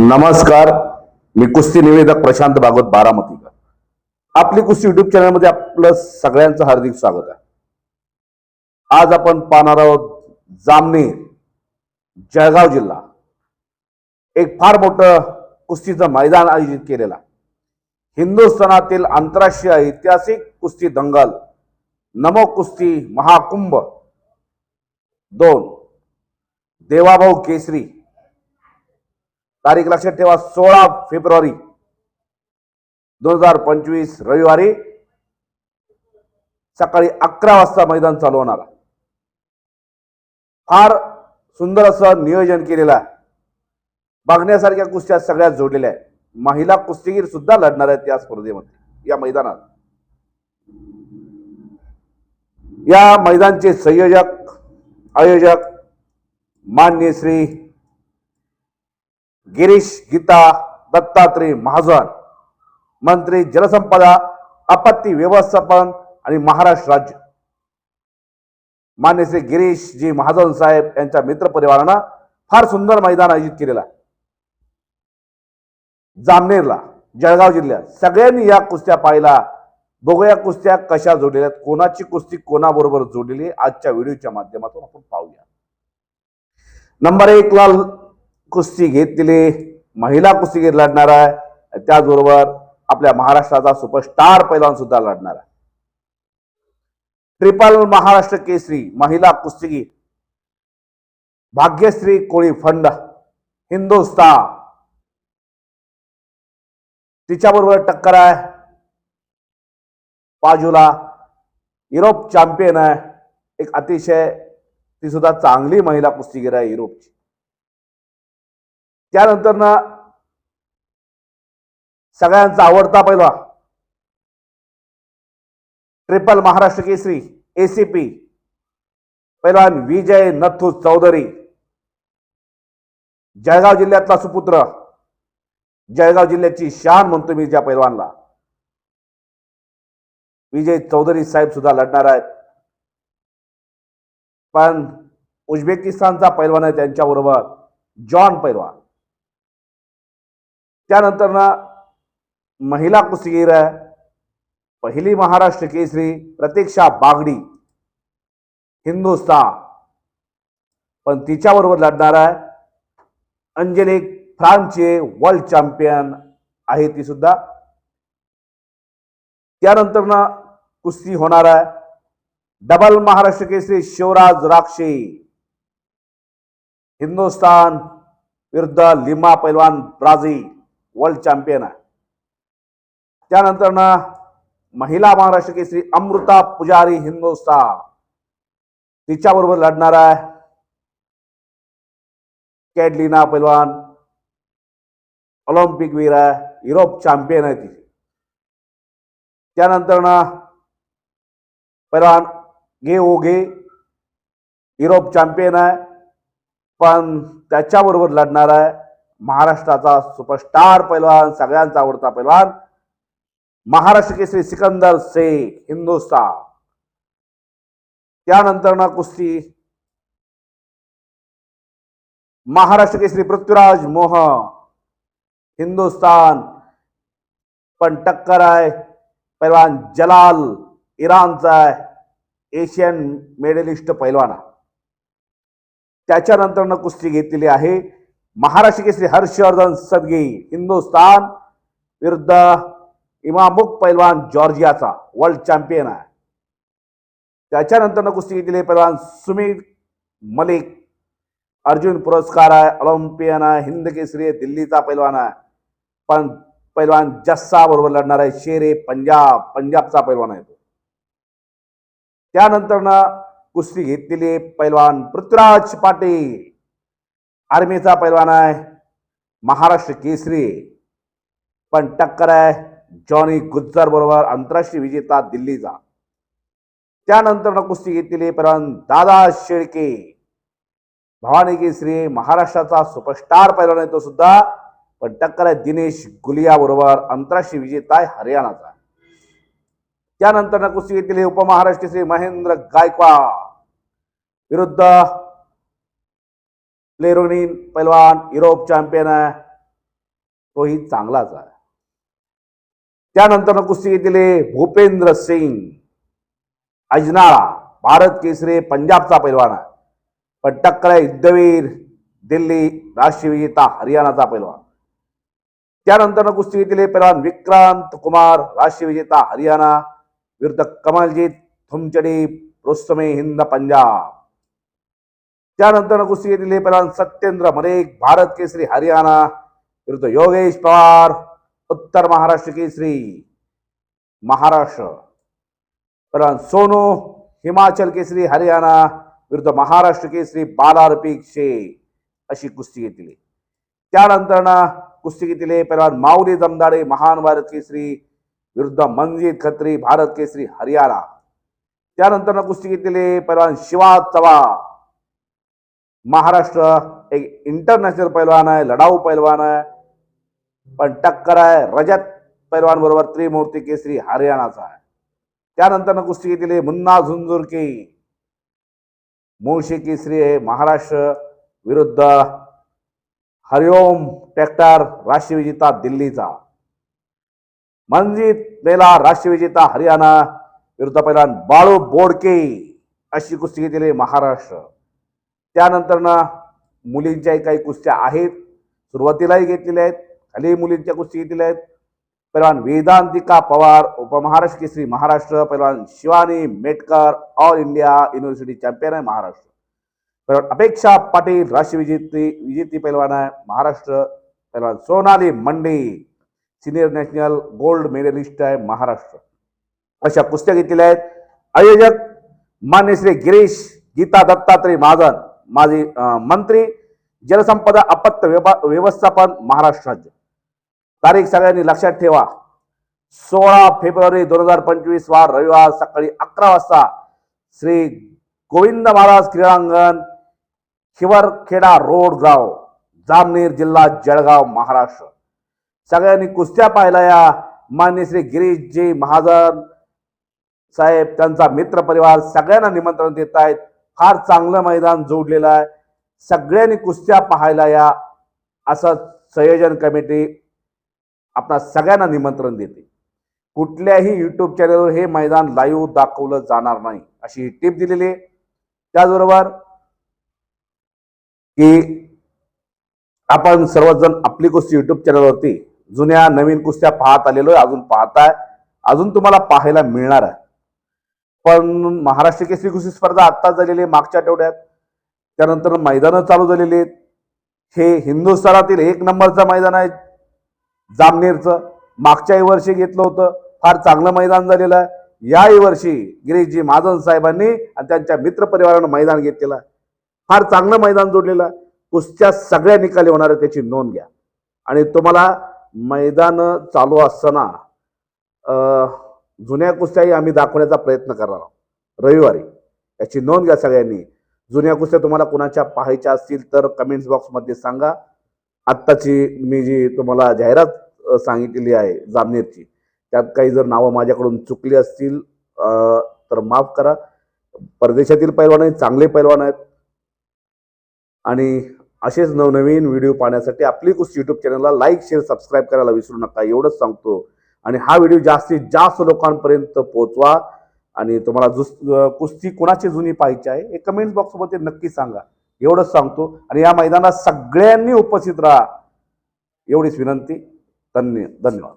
नमस्कार. मी कुस्ती निवेदक प्रशांत भागवत बारामतीकर आपली कुस्ती युट्यूब चॅनलमध्ये आपलं सगळ्यांचं हार्दिक स्वागत आहे. आज आपण पाहणार आहोत जामनेर जळगाव जिल्हा. एक फार मोठं कुस्तीचं मैदान आयोजित केलेला हिंदुस्थानातील आंतरराष्ट्रीय ऐतिहासिक कुस्ती दंगल नमो कुस्ती महाकुंभ दोन देवाभाऊ केसरी तारीख लक्षात ठेवा सोळा फेब्रुवारी दोन हजार पंचवीस रविवारी सकाळी अकरा वाजता मैदान चालू होणार फार सुंदर असं नियोजन केलेलं आहे. बघण्यासारख्या कुस्त्या सगळ्यात जोडलेल्या आहेत. महिला कुस्तीगीर सुद्धा लढणार आहेत या स्पर्धेमध्ये या मैदानात. या मैदानचे संयोजक आयोजक मान्य श्री गिरीश गीता दत्तात्रय महाजन मंत्री जलसंपदा आपत्ती व्यवस्थापन आणि महाराष्ट्र राज्य. मान्य श्री गिरीश जी महाजन साहेब यांच्या मित्रपरिवारानं फार सुंदर मैदान आयोजित केलेलं आहे. जामनेरला जळगाव जिल्ह्यात सगळ्यांनी या कुस्त्या पाहिला. बघूया कुस्त्या कशा जोडलेल्या आहेत कोणाची कुस्ती कोणाबरोबर जोडलेली आजच्या व्हिडिओच्या माध्यमातून आपण पाहूया. नंबर एक लाल कुस्ती घेतलेली महिला कुस्तीगीर लढणार आहे. त्याचबरोबर आपल्या महाराष्ट्राचा सुपरस्टार पैलवान सुद्धा लढणार आहे. ट्रिपल महाराष्ट्र केसरी महिला कुस्तीगीर भाग्यश्री कोळी फंड हिंदुस्तान. तिच्याबरोबर टक्कर आहे. बाजूला युरोप चॅम्पियन आहे. एक अतिशय ती सुद्धा चांगली महिला कुस्तीगीर आहे युरोपची. त्यानंतर ना सगळ्यांचा आवडता पहिला ट्रिपल महाराष्ट्र केसरी एसीपी पैलवान विजय नथू चौधरी. जळगाव जिल्ह्यातला सुपुत्र जळगाव जिल्ह्याची शान म्हणतो मी ज्या पैलवानला. विजय चौधरी साहेब सुद्धा लढणार आहेत. पण उझबेकिस्तानचा पैलवान आहे त्यांच्याबरोबर जॉन पैलवान. त्यानंतर ना महिला कुस्तीगीर आहे. पहिली महाराष्ट्र केसरी प्रतीक्षा बागडी हिंदुस्तान. पण तिच्याबरोबर लढणार आहे. अंजली फ्रान्सचे वर्ल्ड चॅम्पियन आहे ती सुद्धा. त्यानंतर ना कुस्ती होणार आहे. डबल महाराष्ट्र केसरी शिवराज राक्षे. हिंदुस्तान विरुद्ध लिमा पैलवान ब्राझील. वर्ल्ड चॅम्पियन आहे. त्यानंतर ना महिला महाराष्ट्र केसरी अमृता पुजारी हिंदुस्तान. तिच्याबरोबर लढणार आहे. कॅडलिना पैलवान ऑलिम्पिक वीर आहे युरोप चॅम्पियन आहे ती. त्यानंतर ना पैलवान गे ओ गे युरोप चॅम्पियन आहे. पण त्याच्याबरोबर लढणार आहे महाराष्ट्राचा सुपरस्टार पैलवान सगळ्यांचा आवडता पैलवान महाराष्ट्र केसरी सिकंदर शेख हिंदुस्तान. त्यानंतर ना कुस्ती. महाराष्ट्र केसरी पृथ्वीराज मोहन हिंदुस्तान. पण टक्कर आहे पैलवान जलाल इराणचा आहे एशियन मेडलिस्ट पैलवान. त्याच्यानंतरनं कुस्ती घेतलेली आहे महाराष्ट्र केसरी हर्षवर्धन सदगी हिंदुस्तान विरुद्ध इमामुख पैलवान जॉर्जियाचा वर्ल्ड चॅम्पियन आहे त्याच्यानंतर कुस्ती घेतलेली पैलवान सुमित मलिक अर्जुन पुरस्कार आहे ऑलिम्पियन आहे हिंद केसरी आहे दिल्लीचा पैलवान आहे पण पैलवान जस्सा बरोबर लढणार आहे शेरे पंजाब पंजाबचा पैलवान आहे तो त्यानंतर कुस्ती घेतलेली पैलवान पृथ्वीराज पाटील आर्मीचा पैलवान आहे. महाराष्ट्र केसरी. पण टक्कर आहे जॉनी गुज्जर बरोबर आंतरराष्ट्रीय विजेता दिल्लीचा. त्यानंतर कुस्ती घेतलेली पैलवान दादा शेळके. भवानी केसरी महाराष्ट्राचा सुपरस्टार पैलवान आहे तो सुद्धा. पण टक्कर आहे दिनेश गुलिया बरोबर आंतरराष्ट्रीय विजेता आहे हरियाणाचा. त्यानंतर कुस्ती घेतलेली उपमहाराष्ट्र श्री महेंद्र गायकवाड. विरुद्ध लेरोनिन पैलवान युरोप चॅम्पियन आहे. तोही चांगलाच आहे. त्यानंतर कुस्ती घेतलेले भूपेंद्र सिंग अजनाळा भारत केसरी पंजाबचा पैलवान आहे. पण टक्कर युद्धवीर दिल्ली राष्ट्रीय विजेता हरियाणाचा पैलवान. त्यानंतर कुस्ती घेतलेले पैलवान विक्रांत कुमार राष्ट्रीय विजेता हरियाणा विरुद्ध कमलजीत थुमचडी रोस्तमे हिंद पंजाब. त्यानंतर कुस्ती घेतलेले पहिला सत्येंद्र मनेक भारत केसरी हरियाणा विरुद्ध योगेश पवार उत्तर महाराष्ट्र केसरी महाराष्ट्र. पहिला सोनू हिमाचल केसरी हरियाणा विरुद्ध महाराष्ट्र केसरी बालारपीक शेख अशी कुस्ती घेतली. त्यानंतर कुस्ती घेतली पैलवान माऊली दमदाडे महान भारत केसरी विरुद्ध मंजित खत्री भारत केसरी हरियाणा. त्यानंतर कुस्ती घेतली पैलवान शिवा चव्हाण महाराष्ट्र एक इंटरनॅशनल पैलवान आहे लढाऊ पैलवान आहे. पण टक्कर आहे रजत पैलवान बरोबर त्रिमूर्ती केसरी हरियाणाचा आहे. त्यानंतर कुस्ती घेतलेली मुन्ना झुंझुरकी. मुळशी केसरी आहे महाराष्ट्र विरुद्ध हरिओम ट्रॅक्टर राष्ट्रविजेता दिल्लीचा. मनजीत मेला राष्ट्रीय विजेता हरियाणा विरुद्ध पैलवान बाळू बोडके अशी कुस्ती घेतलेली महाराष्ट्र. त्यानंतर ना मुलींच्याही काही कुस्त्या आहेत सुरुवातीलाही घेतलेल्या आहेत खाली मुलींच्या कुस्ती घेतलेल्या आहेत. पैलवान वेदांतिका पवार उपमहाराष्ट्र केसरी महाराष्ट्र पैलवान Shivani Metkar all India university champion आहे महाराष्ट्र. पैलवान अपेक्षा पाटील राष्ट्रीय विजेती विजेती पैलवान आहे महाराष्ट्र. पैलवान Sonali Mande senior national gold medalist आहे महाराष्ट्र. अशा कुस्त्या घेतलेल्या आहेत. आयोजक मान्य श्री गिरीश गीता दत्तात्रय महाजन. माजी मंत्री जलसंपदा अपत्य व्यवस्थापन महाराष्ट्र राज्य. तारीख सगळ्यांनी लक्षात ठेवा. सोळा फेब्रुवारी दोन हजार पंचवीस वा रविवार सकाळी अकरा वाजता श्री गोविंद महाराज क्रीडांगण हिवरखेडा रोड गाव जामनेर जिल्हा जळगाव महाराष्ट्र. सगळ्यांनी कुस्त्या पाहिल्या या. मान्य श्री गिरीशजी महाजन साहेब त्यांचा मित्र परिवार सगळ्यांना निमंत्रण देत आहेत. फार चांगलं मैदान जोडलेलं आहे. सगळ्यांनी कुस्त्या पाहायला या असं संयोजन कमिटी आपणा सगळ्यांना निमंत्रण देते. कुठल्याही यूट्यूब चॅनलवर हे मैदान लाईव्ह दाखवलं जाणार नाही अशी टीप दिलेली आहे. त्याचबरोबर की आपण सर्वजण आपली कुस्ती युट्यूब चॅनलवरती जुन्या नवीन कुस्त्या पाहत आलेलो आहे अजून पाहताय. अजून तुम्हाला पाहायला मिळणार आहे. पण महाराष्ट्र केसरी कुस्ती स्पर्धा आत्ताच झालेली आहे मागच्या आठवड्यात. त्यानंतर मैदानं चालू झालेली आहेत. हे हिंदुस्थानातील एक नंबरचं मैदान आहे जामनेरचं. मागच्याही वर्षी घेतलं होतं फार चांगलं मैदान झालेलं आहे. याही वर्षी गिरीशजी महाजन साहेबांनी आणि त्यांच्या मित्रपरिवारानं मैदान घेतलेलं आहे. फार चांगलं मैदान जोडलेलं आहे. कुस्त्या सगळ्या निकाली होणार आहे त्याची नोंद घ्या. आणि तुम्हाला मैदान चालू असताना जुन्या कुस्त्याही आम्ही दाखवण्याचा प्रयत्न करणार आहोत. रविवारी. याची नोंद घ्या सगळ्यांनी. जुन्या कुस्त्या तुम्हाला कुणाच्या पाहायच्या असतील तर कमेंट्स बॉक्समध्ये सांगा. आत्ताची मी जी तुम्हाला जाहिरात सांगितलेली आहे जामनेरची त्यात काही जर नावं माझ्याकडून चुकली असतील तर माफ करा. परदेशातील पैलवान आहेत चांगले पैलवान आहेत. आणि असेच नवनवीन व्हिडिओ पाहण्यासाठी आपली कुस्ती यूट्यूब चॅनलला लाईक शेअर सबस्क्राईब करायला विसरू नका. एवढंच सांगतो. आणि हा व्हिडिओ जास्तीत जास्त लोकांपर्यंत पोहोचवा. आणि तुम्हाला जुस कुस्ती कुणाची जुनी पाहिजे आहे हे कमेंट बॉक्समध्ये नक्की सांगा. एवढंच सांगतो. आणि या मैदानात सगळ्यांनी उपस्थित राहा. एवढीच विनंती. धन्य धन्यवाद.